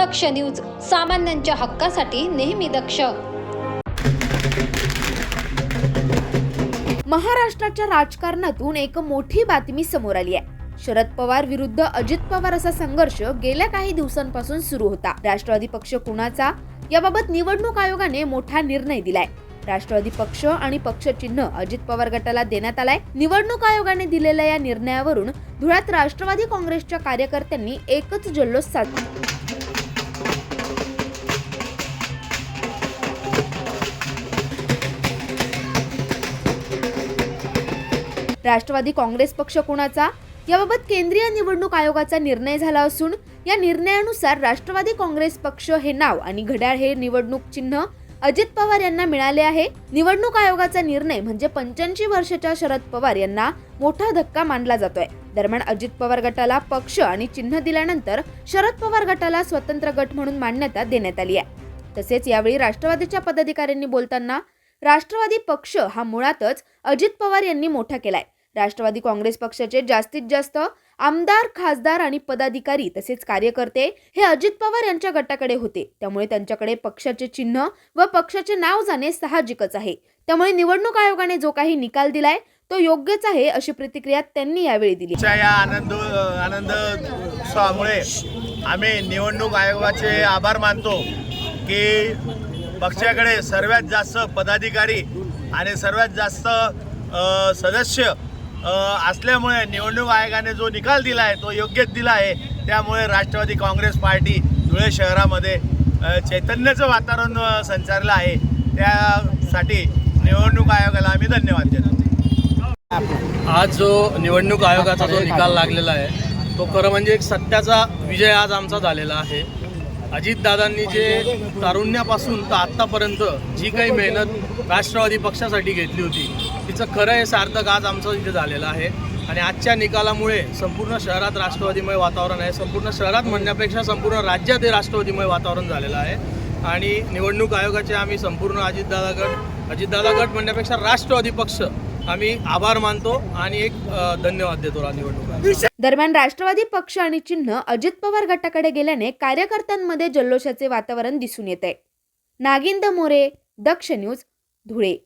दक्ष news सामान्यांच्या हक्कासाठी नेहमी दक्ष. महाराष्ट्राच्या राजकारणातून एक मोठी बातमी समोर आली आहे. शरद पवार विरुद्ध अजित पवार असा संघर्ष गेल्या काही दिवसांपासून सुरू होता. राष्ट्रवादी पक्ष कुणाचा? याबाबत निवडणूक आयोगाने मोठा निर्णय दिलाय. राष्ट्रवादी पक्ष आणि पक्ष चिन्ह अजित पवार गटाला देण्यात आलाय. निवडणूक आयोगाने दिलेल्या या निर्णयावरून धुळ्यात राष्ट्रवादी काँग्रेसच्या कार्यकर्त्यांनी एकच जल्लोष साधला. राष्ट्रवादी काँग्रेस पक्ष कोणाचा? याबाबत केंद्रीय निवडणूक आयोगाचा निर्णय झाला असून या निर्णयानुसार राष्ट्रवादी काँग्रेस पक्ष हे नाव आणि घड्याळ हे निवडणूक चिन्ह अजित पवार यांना मिळाले आहे. निवडणूक आयोगाचा निर्णय म्हणजे पंच्याऐंशी वर्षाच्या शरद पवार यांना मोठा धक्का मानला जातोय. दरम्यान अजित पवार गटाला पक्ष आणि चिन्ह दिल्यानंतर शरद पवार गटाला स्वतंत्र गट म्हणून मान्यता देण्यात आली आहे. तसेच यावेळी राष्ट्रवादीच्या पदाधिकाऱ्यांनी बोलताना राष्ट्रवादी पक्ष हा मुळातच अजित पवार यांनी मोठा केलाय. राष्ट्रवादी काँग्रेस पक्षाचे जास्तीत जास्त आमदार खासदार आणि पदाधिकारी तसेच कार्यकर्ते हे अजित पवार यांच्या गटाकडे होते. त्यामुळे त्यांच्याकडे पक्षाचे चिन्ह व पक्षाचे नाव जाणे साहजिकच आहे. त्यामुळे निवडणूक आयोगाने जो काही निकाल दिलाय तो योग्यच आहे अशी प्रतिक्रिया त्यांनी यावेळी दिली. या आनंद आनंद उत्सवामुळे आम्ही निवडणूक आयोगाचे आभार मानतो की पक्षाकडे सर्वात जास्त पदाधिकारी आणि सर्वात जास्त सदस्य असल्यामुळे निवडणूक आयोगाने जो निकाल दिला आहे तो योग्यच दिला आहे. त्यामुळे राष्ट्रवादी काँग्रेस पार्टी धुळे शहरामध्ये चैतन्याचं वातावरण संचारलं आहे. त्यासाठी निवडणूक आयोगाला आम्ही धन्यवाद देतो. आज जो निवडणूक आयोगाचा जो निकाल लागलेला आहे तो खरं म्हणजे एक सत्याचा विजय आज आमचा झालेला आहे. अजितदादांनी जे तारुण्यापासून तर आत्तापर्यंत जी काही मेहनत राष्ट्रवादी पक्षासाठी घेतली होती तिचं खरं हे सार्थक आज आमचं इथे झालेलं आहे. आणि आजच्या निकालामुळे संपूर्ण शहरात राष्ट्रवादीमय वातावरण आहे. संपूर्ण शहरात म्हणण्यापेक्षा संपूर्ण राज्यात हे राष्ट्रवादीमय वातावरण झालेलं आहे. आणि निवडणूक आयोगाचे आम्ही संपूर्ण अजितदादा गट अजितदादा गट म्हणण्यापेक्षा राष्ट्रवादी पक्ष आम्ही आभार मानतो आणि एक धन्यवाद देतो निवडणूक दरम्यान राष्ट्रवादी पक्ष आणि चिन्ह अजित पवार गटाकडे गेल्याने कार्यकर्त्यांमध्ये जल्लोषाचे वातावरण दिसून येत. आहे नागिंद मोरे दक्ष न्यूज धुळे.